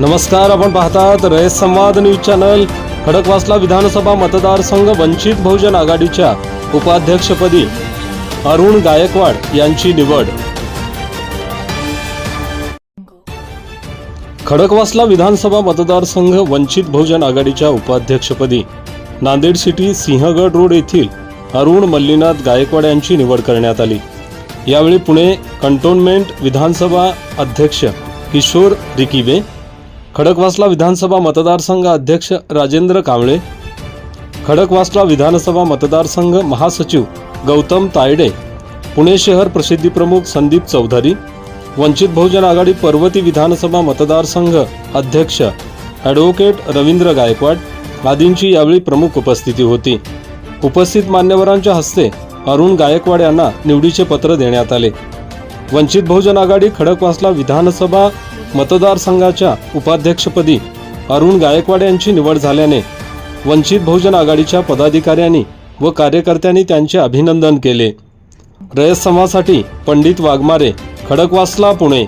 नमस्कार आपण पाहतात रयत संवाद न्यूज चॅनल. खडकवासला विधानसभा मतदारसंघ वंचित बहुजन आघाडीच्या उपाध्यक्षपदी. अरुण गायकवाड यांची निवड. खडकवासला विधानसभा मतदारसंघ वंचित बहुजन आघाडीच्या उपाध्यक्षपदी. नांदेड सिटी सिंहगड रोड येथील अरुण मल्लीनाथ गायकवाड यांची निवड करण्यात आली. यावेळी पुणे कंटोन्मेंट विधानसभा अध्यक्ष किशोर रिकिवे खडकवासला विधानसभा मतदारसंघ अध्यक्ष राजेंद्र कांबळे खडकवासला विधानसभा मतदारसंघ महासचिव गौतम तायडे पुणे शहर प्रसिद्धी प्रमुख संदीप चौधरी वंचित बहुजन आघाडी पर्वती विधानसभा मतदारसंघ अध्यक्ष ॲडव्होकेट रवींद्र गायकवाड आदींची यावेळी प्रमुख उपस्थिती होती. उपस्थित मान्यवरांच्या हस्ते अरुण गायकवाड यांना निवडीचे पत्र देण्यात आले. वंचित बहुजन आघाडी खडकवासला विधानसभा मतदारसंघाच्या उपाध्यक्षपदी अरुण गायकवाड यांची निवड झाल्याने वंचित बहुजन आघाडीच्या पदाधिकाऱ्यांनी व कार्यकर्त्यांनी त्यांचे अभिनंदन केले. रयत समासाठी पंडित वाघमारे खडकवासला पुणे.